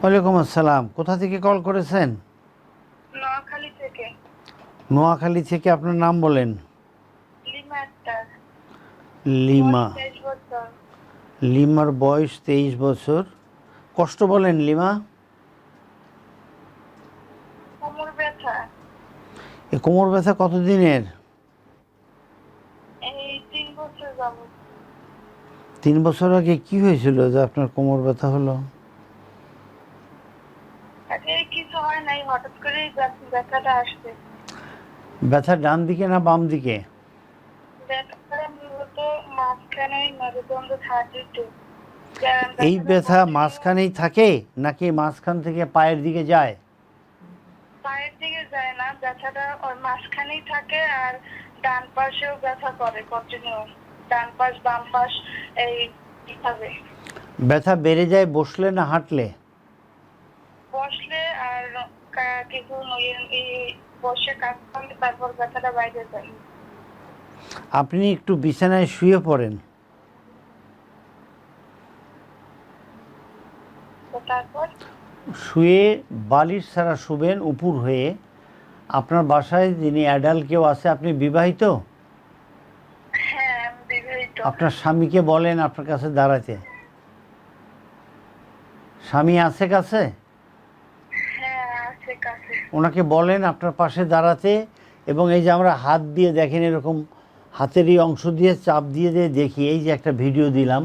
ওয়ালাইকুম আসসালাম। কোথা থেকে কল করেছেন? নোয়াখালী থেকে। নোয়াখালী থেকে আপনার নাম বলেন। লিমা লিমার বয়স তেইশ বছর। কষ্ট বলেন লিমা। কোমর ব্যথা। এ কোমর ব্যথা কতদিনের এই তিন বছর যাবত তিন বছর আগে কি হয়েছিল যে আপনার কোমর ব্যথা হলো? কিছু হয় নাই হঠাৎ করেই ব্যথাটা আসছে। ব্যথা ডান দিকে না বাম দিকে? থার্টি এই ব্যথা মাঝখানেই থাকে নাকি মাঝখান থেকে পায়ের দিকে যায়? পায়ের দিকে যায় না ব্যথাটা মাঝখানেই থাকে আর ডান পাশেও ব্যথা করে কন্টিনিউ ডান পাশ বাম পাশ এই ভাবে ব্যথা বেড়ে যায় বসলে না হাঁটলে? বসলে আর কিছু বসে কাজ করলে তারপর ব্যথাটা বাইরে যায়। আপনি একটু বিছানায় শুয়ে পড়েন। শুয়ে বালিশ ছাড়া শুবেন উপুর হয়ে। আপনার বাসায় যিনি অ্যাডাল্ট কেউ আছে আপনি বিবাহিত হ্যাঁ বিবাহিত? আপনার স্বামীকে বলেন আপনার কাছে দাঁড়াতে স্বামী আছে কাছে? হ্যাঁ আছে কাছে। ওনাকে বলেন আপনার পাশে দাঁড়াতে এবং এই যে আমরা হাত দিয়ে দেখেন এরকম হাতের এই অংশ দিয়ে চাপ দিয়ে দিয়ে দেখি এই যে একটা ভিডিও দিলাম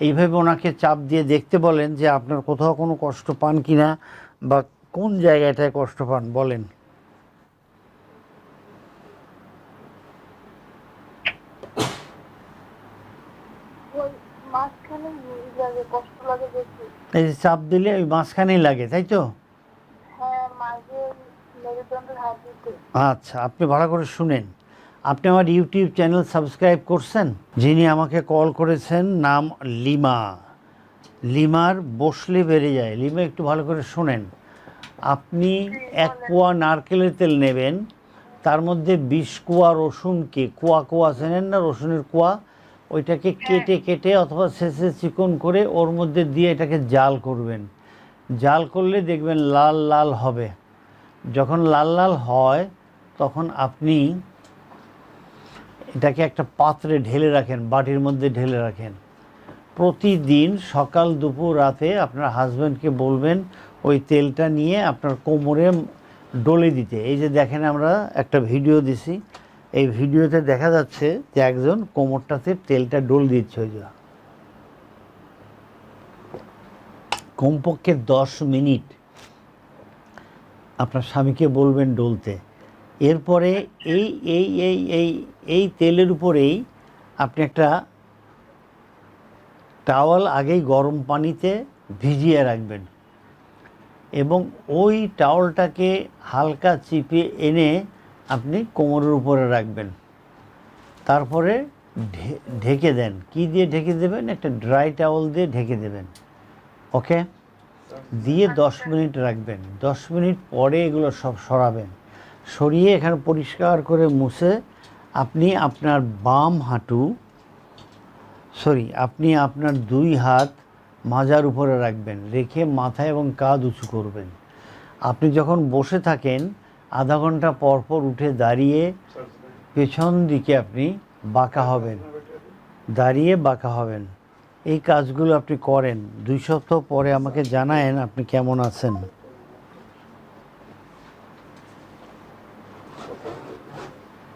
এইভাবে ওনাকে চাপ দিয়ে দেখতে বলেন যে আপনার কোথাও কোনো কষ্ট পান কিনা বা কোন জায়গাটায় কষ্ট পান বলেন ওই মাঝখানে লাগে কষ্ট লাগে বেশি এই যে চাপ দিলে ওই মাঝখানেই লাগে তাই তো? হ্যাঁ আচ্ছা আপনি ভালো করে শুনেন। আপনি আমার ইউটিউব চ্যানেল সাবস্ক্রাইব করছেন? যিনি আমাকে কল করেছেন নাম লিমা। লিমার বসলে বেড়ে যায়। লিমা একটু ভালো করে শুনেন। আপনি এক কোয়া নারকেলের তেল নেবেন তার মধ্যে বিশ কোয়া রসুনকে কোয়া কোয়া চেনেন না রসুনের কোয়া? ওইটাকে কেটে কেটে অথবা শেষে চিকন করে ওর মধ্যে দিয়ে এটাকে জাল করবেন। জাল করলে দেখবেন লাল লাল হবে। যখন লাল লাল হয় তখন আপনি এটাকে একটা পাত্রে ঢেলে রাখেন বাটির মধ্যে ঢেলে রাখেন। প্রতিদিন সকাল দুপুর রাতে আপনার হাজব্যান্ডকে বলবেন ওই তেলটা নিয়ে আপনার কোমরে ডলে দিতে। এই যে দেখেন আমরা একটা ভিডিও দিছি এই ভিডিওতে দেখা যাচ্ছে যে একজন কোমরটাতে তেলটা ডোল দিচ্ছে ওই যে। কমপক্ষে দশ মিনিট আপনার স্বামীকে বলবেন ডলতে। এরপরে এই এই এই এই এই তেলের উপরেই আপনি একটা টাওয়াল আগেই গরম পানিতে ভিজিয়ে রাখবেন এবং ওই টাওয়ালটাকে হালকা চিপে এনে আপনি কোমরের উপরে রাখবেন। তারপরে ঢে- ঢেকে দেন। কি দিয়ে ঢেকে দেবেন? একটা ড্রাই টাওয়াল দিয়ে ঢেকে দেবেন। ওকে? দিয়ে দশ মিনিট রাখবেন। দশ মিনিট পরে এগুলো সব সরাবেন। সরিয়ে এখানে পরিষ্কার করে মুছে আপনি আপনার বাম হাঁটু সরি আপনি আপনার দুই হাত মাজার উপরে রাখবেন। রেখে মাথা এবং কাঁধ উঁচু করবেন। আপনি যখন বসে থাকেন আধা ঘণ্টা পর পর উঠে দাঁড়িয়ে পেছন দিকে আপনি বাঁকা হবেন। দাঁড়িয়ে বাঁকা হবেন। এই কাজগুলো আপনি করেন। দুই সপ্তাহ পরে আমাকে জানায়েন আপনি কেমন আছেন।